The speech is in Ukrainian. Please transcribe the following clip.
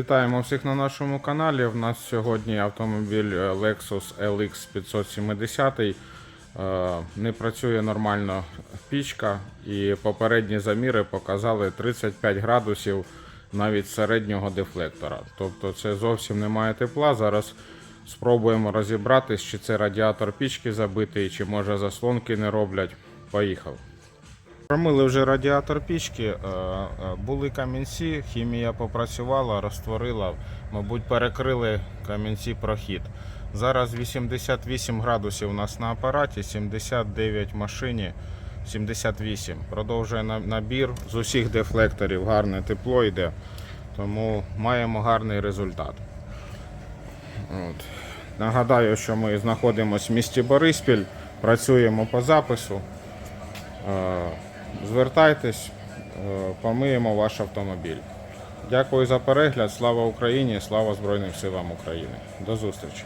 Вітаємо всіх на нашому каналі. У нас сьогодні автомобіль е, Lexus LX 570. Е, Не працює нормально пічка і попередні заміри показали 35 градусів навіть середнього дефлектора. Тобто це зовсім немає тепла. Зараз спробуємо розібратись, чи це радіатор пічки забитий, чи може заслонки не роблять. Поїхав. Промили вже радіатор пічки, е, е, були камінці, хімія попрацювала, розтворила, мабуть, перекрили камінці прохід. Зараз 88 градусів у нас на апараті, 79 в машині, 78. Продовжує на- набір з усіх дефлекторів, гарне тепло йде, тому маємо гарний результат. От. Нагадаю, що ми знаходимося в місті Бориспіль, працюємо по запису. Звертайтесь, е, помиємо ваш автомобіль. Дякую за перегляд. Слава Україні! Слава Збройним силам України. До зустрічі!